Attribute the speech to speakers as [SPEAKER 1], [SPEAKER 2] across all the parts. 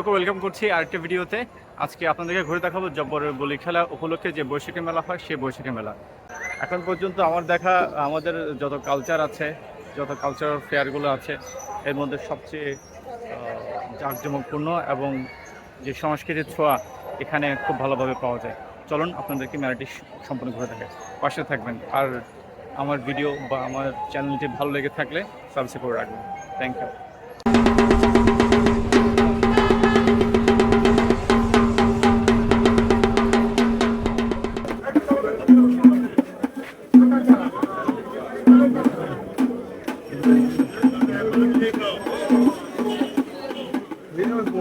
[SPEAKER 1] সবাইকে ওয়েলকাম করছি আরেকটা ভিডিওতে। আজকে আপনাদেরকে ঘুরে দেখাবো জব্বরের বলি খেলা উপলক্ষে যে বৈশাখী মেলা হয়, সেই বৈশাখী মেলা। এখন পর্যন্ত আমার দেখা, আমাদের যত কালচার আছে, যত কালচারাল ফেয়ারগুলো আছে, এর মধ্যে সবচেয়ে জাঁকজমকপূর্ণ এবং যে সংস্কৃতির ছোঁয়া, এখানে খুব ভালোভাবে পাওয়া যায়। চলুন আপনাদেরকে মেলাটি সম্পূর্ণ ঘুরে থাকে পাশে থাকবেন। আর আমার ভিডিও বা আমার চ্যানেলটি ভালো লেগে থাকলে সাবস্ক্রাইব করে রাখবেন। থ্যাংক ইউ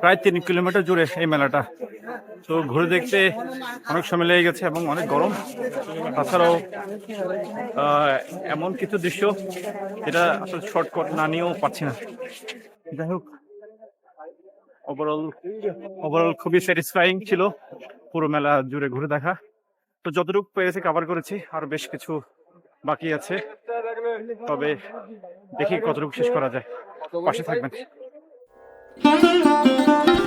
[SPEAKER 1] প্রায় তিন কিলোমিটার জুড়ে এই মেলাটা। তো ঘুরে দেখতে অনেক সময় লেগে গেছে এবং অনেক গরম। তাছাড়াও এমন কিছু দৃশ্য যেটা আসলে শর্টকাট না নিয়েও পাচ্ছি না। যাই হোক ওভারঅল ওভারঅল খুবই স্যাটিসফাইং ছিল পুরো মেলা জুড়ে ঘুরে দেখা। তো যতটুকু পেরেছি কভার করেছি, আর বেশ কিছু বাকি আছে। তবে দেখি কতটুকু শেষ করা যায়। পাশে থাকবেন। thank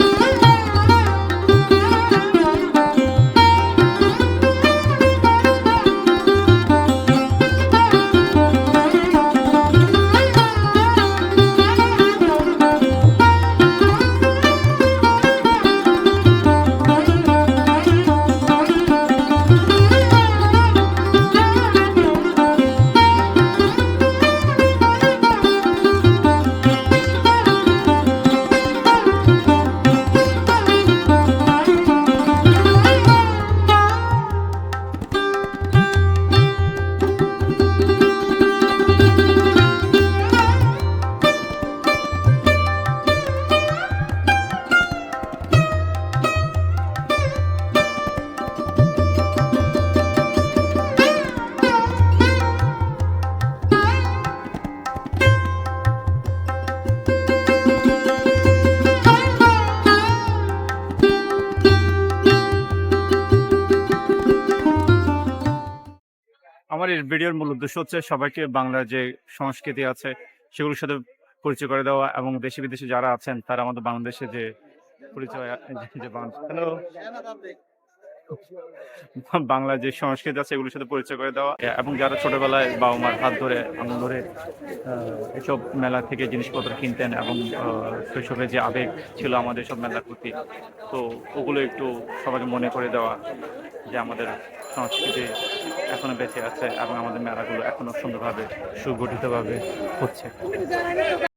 [SPEAKER 1] আমার এই ভিডিওর মূল উদ্দেশ্য হচ্ছে সবাইকে বাংলার যে সংস্কৃতি আছে, সেগুলোর সাথে পরিচয় করে দেওয়া এবং দেশে বিদেশে যারা আছেন, তারা আমাদের বাংলাদেশে যে পরিচয় হ্যালো? বাংলা যে সংস্কৃতি আছে, এগুলোর সাথে পরিচয় করে দেওয়া। এবং যারা ছোটবেলায় বাবা মার হাত ধরে আনন্দ ধরে এসব মেলা থেকে জিনিসপত্র কিনতেন এবং শৈশবে যে আবেগ ছিল আমাদের সব মেলার প্রতি, তো ওগুলো একটু সবাইকে মনে করে দেওয়া যে আমাদের সংস্কৃতি এখনও বেঁচে আছে এবং আমাদের মেলাগুলো এখনও সুন্দরভাবে সুগঠিতভাবে হচ্ছে।